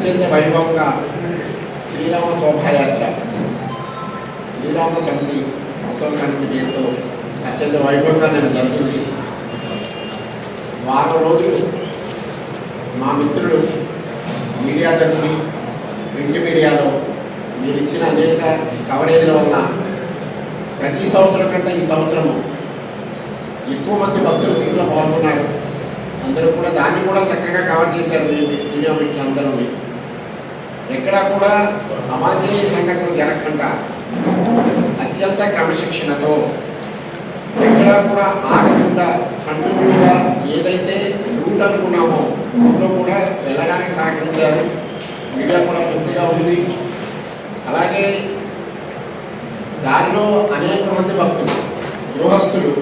అత్యంత వైభవంగా శ్రీరామ శోభాయాత్ర శ్రీరామ సమితి ఉత్సవ సమితి పేరుతో అత్యంత వైభవంగా నేను జరిగింది. వారం రోజులు మా మిత్రులు మీడియా తరఫుని ప్రింట్ మీడియాలో మీరు ఇచ్చిన అనేక కవరేజీల వల్ల ప్రతి సంవత్సరం కంటే ఈ సంవత్సరము ఎక్కువ మంది భక్తులు దీంట్లో పాల్గొన్నారు. అందరూ కూడా దాన్ని కూడా చక్కగా కవర్ చేశారు. మీ మీడియా మిత్రులు అందరూ. ఎక్కడా కూడా అవాంఛనీయ సంఘటనలు జరగకుండా అత్యంత క్రమశిక్షణతో ఎక్కడా కూడా ఆగకుండా కంటిన్యూగా ఏదైతే రూట్ అనుకున్నామో రూట్లో కూడా వెళ్ళడానికి సహకరించారు. మీడియా కూడా పూర్తిగా ఉంది. అలాగే దారిలో అనేక మంది భక్తులు గృహస్థులు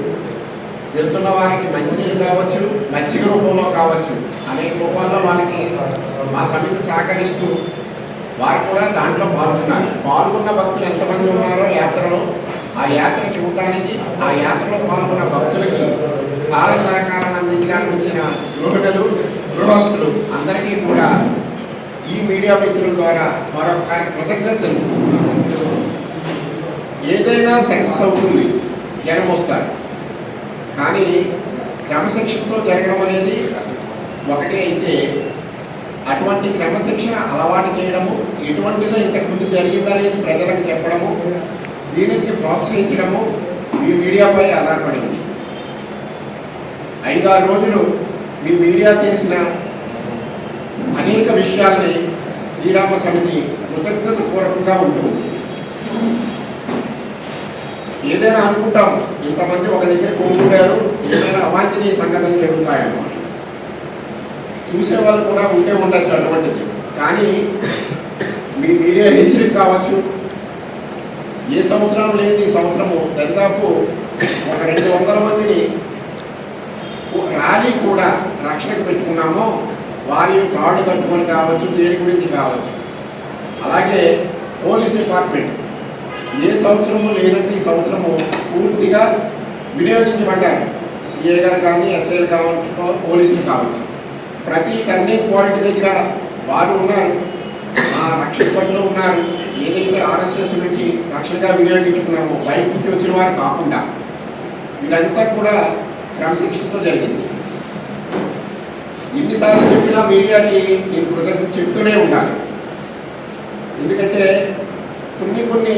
వెళ్తున్న వారికి మంచినీళ్ళు కావచ్చు మజ్జిగ రూపంలో కావచ్చు అనేక రూపాల్లో వారికి మా సమితి సహకరిస్తూ వారు కూడా దాంట్లో పాల్గొన్నారు. పాల్గొన్న భక్తులు ఎంతమంది ఉన్నారో యాత్రలో ఆ యాత్ర చూడటానికి ఆ యాత్రలో పాల్గొన్న భక్తులకి సహాయ సహకారం అందించడానికి వచ్చిన గృహిణులు గృహస్థులు అందరికీ కూడా ఈ మీడియా మిత్రుల ద్వారా మరొకసారి కృతజ్ఞతలు. ఏదైనా సక్సెస్ అవుతుంది జనం వస్తారు. కానీ క్రమశిక్షణతో జరగడం అనేది ఒకటి అయితే అటువంటి క్రమశిక్షణ అలవాటు చేయడము ఎటువంటిదో ఇంతకుముందు జరిగిందా లేదు ప్రజలకు చెప్పడము దీనికి ప్రోత్సహించడము మీ మీడియాపై ఆధారపడింది ఐదారు రోజులు మీ మీడియా చేసిన అనేక విషయాల్ని శ్రీరామ సమితి కృతజ్ఞత పూర్వకంగా ఉంటుంది. ఏదైనా అనుకుంటాం ఇంతమంది ఒక దగ్గర కూడుకుంటారు ఏదైనా అవాంఛనీయ సంఘటనలు జరుగుతాయన్నమాట చూసేవాళ్ళు చూసే వాళ్ళు కూడా ఉంటే ఉండొచ్చు అటువంటిది. కానీ మీ మీడియా హెచ్చరిక కావచ్చు. ఏ సంవత్సరం లేని ఈ సంవత్సరము దాదాపు ఒక రెండు వందల మందిని ర్యాలీ కూడా రక్షణకు పెట్టుకున్నామో వారి తాళ్ళు తట్టుకొని కావచ్చు దేని గురించి కావచ్చు. అలాగే పోలీస్ డిపార్ట్మెంట్ ఏ సంవత్సరము లేనట్టు ఈ సంవత్సరము పూర్తిగా వినియోగించబడ్డారు. సిఏ గారు కానీ ఎస్ఐలు కావచ్చు పోలీసులు కావచ్చు. ప్రతి టర్నింగ్ పాయింట్ దగ్గర వారు ఉన్నారు. ఆ రక్షణ పనిలో ఉన్నారు. ఏదైతే ఆర్ఎస్ఎస్ నుంచి రక్షణగా వినియోగించుకున్నామో బయట నుంచి వచ్చిన వారు కాకుండా వీళ్ళంతా కూడా క్రమశిక్షణతో జరిగింది. ఎన్నిసార్లు చెప్పినా మీడియాకి నేను కృతజ్ఞత చెప్తూనే ఉండాలి. ఎందుకంటే కొన్ని కొన్ని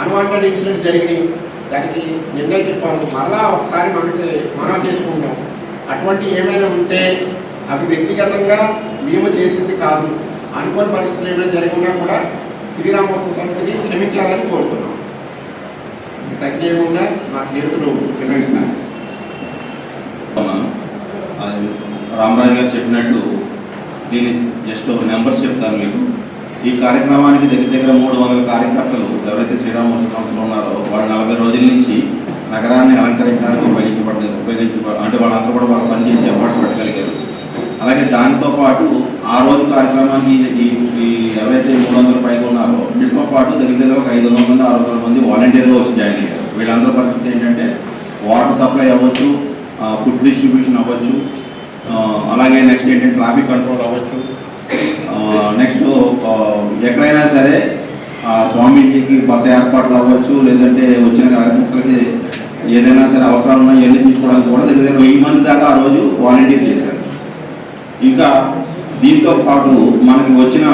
అన్వాంటెడ్ ఇన్సిడెంట్ జరిగినాయి. దానికి నిన్నే చెప్పాము మళ్ళా ఒకసారి మనకి మనం చేసుకుంటాం. అటువంటి ఏమైనా ఉంటే అవి వ్యక్తిగతంగా మేము చేసింది కాదు. అనుకోని పరిస్థితులు ఏమైనా జరిగినా కూడా శ్రీరామోత్సవ సమితిని క్షమించాలని కోరుతున్నాం. తగ్గి ఏమున్నా మా స్నేహితులు నిర్వహిస్తారు రామరాజు గారు చెప్పినట్టు దీని జస్ట్ నెంబర్స్ చెప్తాను మీకు. ఈ కార్యక్రమానికి దగ్గర దగ్గర మూడు వందల కార్యకర్తలు ఎవరైతే శ్రీరామోత్సవ సంస్థలు ఉన్నారో వాళ్ళు నలభై రోజుల నుంచి నగరాన్ని అలంకరించడానికి ఉపయోగించబడ్డ ఉపయోగించబడ అంటే వాళ్ళందరూ కూడా వాళ్ళు పనిచేసి ఏర్పాటు పెట్టగలిగారు. దానితో పాటు ఆ రోజు కార్యక్రమానికి ఈ ఎవరైతే మూడు వందల పైగా ఉన్నారో వీళ్ళతో పాటు దగ్గర దగ్గర ఒక ఐదు వందల మంది ఆరు వందల మంది వాలంటీర్గా వచ్చి జాయిన్ అయ్యారు. వీళ్ళందరి పరిస్థితి ఏంటంటే వాటర్ సప్లై అవ్వచ్చు ఫుడ్ డిస్ట్రిబ్యూషన్ అవ్వచ్చు అలాగే నెక్స్ట్ ఏంటంటే ట్రాఫిక్ కంట్రోల్ అవ్వచ్చు. నెక్స్ట్ ఎక్కడైనా సరే స్వామీజీకి బస ఏర్పాట్లు అవ్వచ్చు లేదంటే వచ్చిన కార్యకర్తలకి ఏదైనా సరే అవసరాలు ఉన్నాయి ఇవన్నీ తీసుకోవడానికి కూడా దగ్గర దగ్గర వెయ్యి మంది దాకా ఆ రోజు వాలంటీర్ చేశారు. ఇంకా దీంతో పాటు మనకి వచ్చిన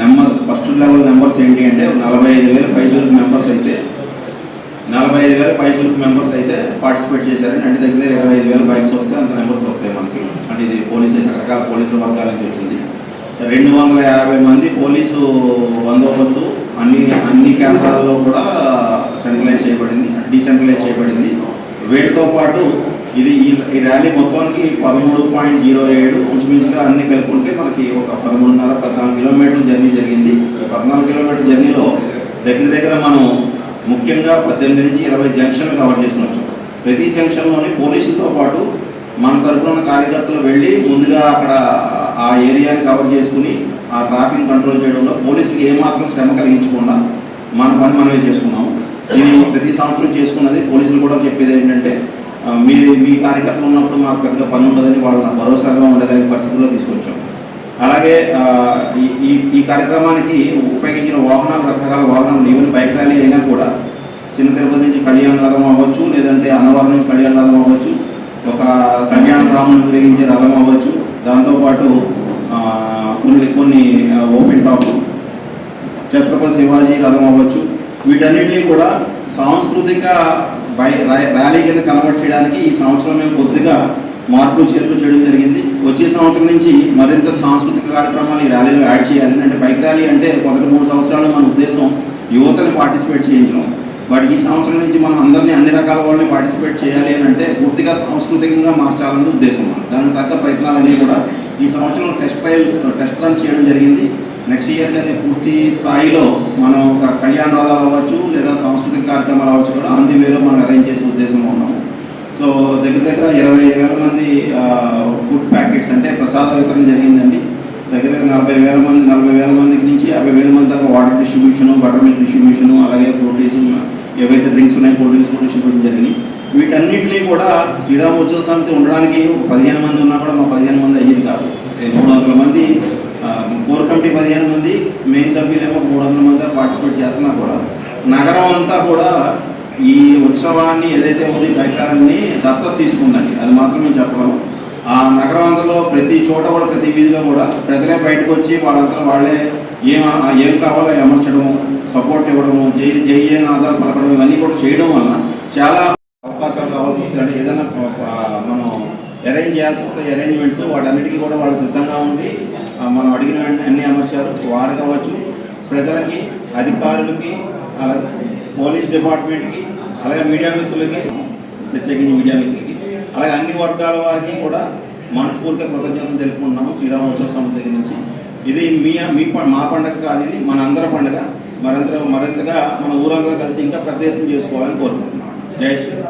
నెంబర్ ఫస్ట్ లెవెల్ నెంబర్స్ ఏంటి అంటే నలభై ఐదు వేల పైసలు మెంబర్స్ అయితే నలభై ఐదు వేల పైసలు మెంబర్స్ అయితే పార్టిసిపేట్ చేశారని అంటే దగ్గర దగ్గర ఇరవై ఐదు వేల బైక్స్ వస్తే అంత నెంబర్స్ వస్తాయి మనకి. అంటే ఇది పోలీసు రకరకాల పోలీసుల వర్గాల నుంచి వచ్చింది. రెండు వందల యాభై మంది పోలీసు బందోబస్తు అన్ని అన్ని కేంద్రాల్లో కూడా సెంట్రలైజ్ చేయబడింది డీసెంట్రలైజ్ చేయబడింది. వీటితో పాటు ఇది ఈ ఈ ర్యాలీ మొత్తానికి పదమూడు పాయింట్ జీరో ఏడు ఇంచుమించుగా అన్ని కలుపుకుంటే మనకి ఒక పదమూడున్నర పద్నాలుగు కిలోమీటర్ల జర్నీ జరిగింది. ఈ పద్నాలుగు కిలోమీటర్ల జర్నీలో దగ్గర దగ్గర మనం ముఖ్యంగా పద్దెనిమిది నుంచి ఇరవై జంక్షన్లు కవర్ చేసుకోవచ్చు ప్రతి జంక్షన్లోని పోలీసులతో పాటు మన తరపున ఉన్న కార్యకర్తలు వెళ్ళి ముందుగా అక్కడ ఆ ఏరియాని కవర్ చేసుకుని ఆ ట్రాఫిక్ కంట్రోల్ చేయడంలో పోలీసులకు ఏమాత్రం శ్రమ కలిగించకుండా మన పని మనమే చేసుకున్నాము. ఇది ప్రతి సంవత్సరం చేసుకున్నది పోలీసులు కూడా చెప్పేది ఏంటంటే మీ మీ కార్యకర్తలు ఉన్నప్పుడు మాకు పెద్దగా పని ఉండదని వాళ్ళ భరోసాగా ఉండగలిగే పరిస్థితిలో తీసుకొచ్చాం. అలాగే ఈ ఈ ఈ కార్యక్రమానికి ఉపయోగించిన వాహనాలు రకరకాల వాహనాలు ఈవెన్ బైక్ ర్యాలీ అయినా కూడా చిన్న తిరుపతి నుంచి కళ్యాణ రథం అవ్వచ్చు లేదంటే అన్నవరం నుంచి కళ్యాణ రథం అవ్వచ్చు ఒక కళ్యాణ రాముని ఉపయోగించే రథం అవ్వచ్చు దాంతోపాటు కొన్ని కొన్ని ఓపెన్ టాప్ ఛత్రపతి శివాజీ రథం అవ్వచ్చు వీటన్నిటిని కూడా సాంస్కృతిక బై ర్యాలీ కింద కన్వర్ట్ చేయడానికి ఈ సంవత్సరం మేము కొద్దిగా మార్పులు చేర్పులు చేయడం జరిగింది. వచ్చే సంవత్సరం నుంచి మరింత సాంస్కృతిక కార్యక్రమాలు ఈ ర్యాలీలో యాడ్ చేయాలి. అంటే బైక్ ర్యాలీ అంటే మొదటి మూడు సంవత్సరాలు మన ఉద్దేశం యువతని పార్టిసిపేట్ చేయించడం. బట్ ఈ సంవత్సరం నుంచి మనం అందరినీ అన్ని రకాల వాళ్ళని పార్టిసిపేట్ చేయాలి అని అంటే పూర్తిగా సాంస్కృతికంగా మార్చాలనే ఉద్దేశం. మనం దానికి తగ్గ ప్రయత్నాలన్నీ కూడా ఈ సంవత్సరం టెస్ట్ ట్రయల్స్ టెస్ట్ రన్స్ చేయడం జరిగింది. నెక్స్ట్ ఇయర్కి అది పూర్తి స్థాయిలో మనం ఒక కళ్యాణ రథాలు అవ్వచ్చు లేదా సాంస్కృతిక కార్యక్రమాలు అవ్వచ్చు కూడా ఆన్ ది వేలో మనం అరేంజ్ చేసే ఉద్దేశంలో ఉన్నాము సో దగ్గర దగ్గర ఇరవై ఐదు వేల మంది ఫుడ్ ప్యాకెట్స్ అంటే ప్రసాద వితరణ జరిగిందండి. దగ్గర దగ్గర నలభై వేల మంది నలభై వేల మందికి నుంచి యాభై వేల మంది దాకా water distribution butter milk distribution అలాగే ఫ్రూటీస్ ఏవైతే డ్రింక్స్ ఉన్నాయో కూల్ డ్రింక్స్ కూడా డిస్ట్రిబ్యూషన్ జరిగినాయి వీటన్నిటిని కూడా శ్రీరామ ఉత్సవ సమితి ఉండడానికి ఒక పదిహేను మంది ఉన్నా కూడా మా పదిహేను మంది అయ్యేది కాదు. మూడు వందల మంది కమిటీ పదిహేను మంది మెయిన్ సభ్యులేమో ఒక మూడు వందల మంది పార్టిసిపేట్ చేస్తున్నా కూడా. నగరం అంతా కూడా ఈ ఉత్సవాన్ని ఏదైతే ఉంది బైకారాన్ని దత్తత తీసుకుందండి. అది మాత్రం మేము చెప్పగలం. ఆ నగరం అంతలో ప్రతి చోట కూడా ప్రతి వీధిలో కూడా ప్రజలే బయటకు వచ్చి వాళ్ళంతా వాళ్ళే ఏం ఏం కావాలో అమర్చడము సపోర్ట్ ఇవ్వడము జై జై అని ఆధార పలకడం ఇవన్నీ కూడా చేయడం వల్ల చాలా అవకాశాలు కావాల్సి వస్తుంది అంటే ఏదైనా మనం అరేంజ్ చేయాల్సి వస్తే అరేంజ్మెంట్స్ వాటన్నిటికీ కూడా వాళ్ళు సిద్ధంగా ఉండి మనం అడిగిన అన్ని అమర్చారు వాడకవచ్చు ప్రజలకి అధికారులకి అలాగే పోలీస్ డిపార్ట్మెంట్కి అలాగే మీడియా మిత్రులకి ప్రత్యేకించి మీడియా మిత్రులకి అలాగే అన్ని వర్గాల వారికి కూడా మనస్ఫూర్తిగా కృతజ్ఞతలు తెలుపుకుంటున్నాము. శ్రీరామోత్సవ సమితి దగ్గర నుంచి. ఇది మీ మీ ప- మా పండగ కాదు ఇది మన అందరి పండగ. మరింత మరింతగా మన ఊరందరూ కలిసి ఇంకా పెద్ద ఎత్తున చేసుకోవాలని కోరుకుంటున్నాం. జై శ్రీ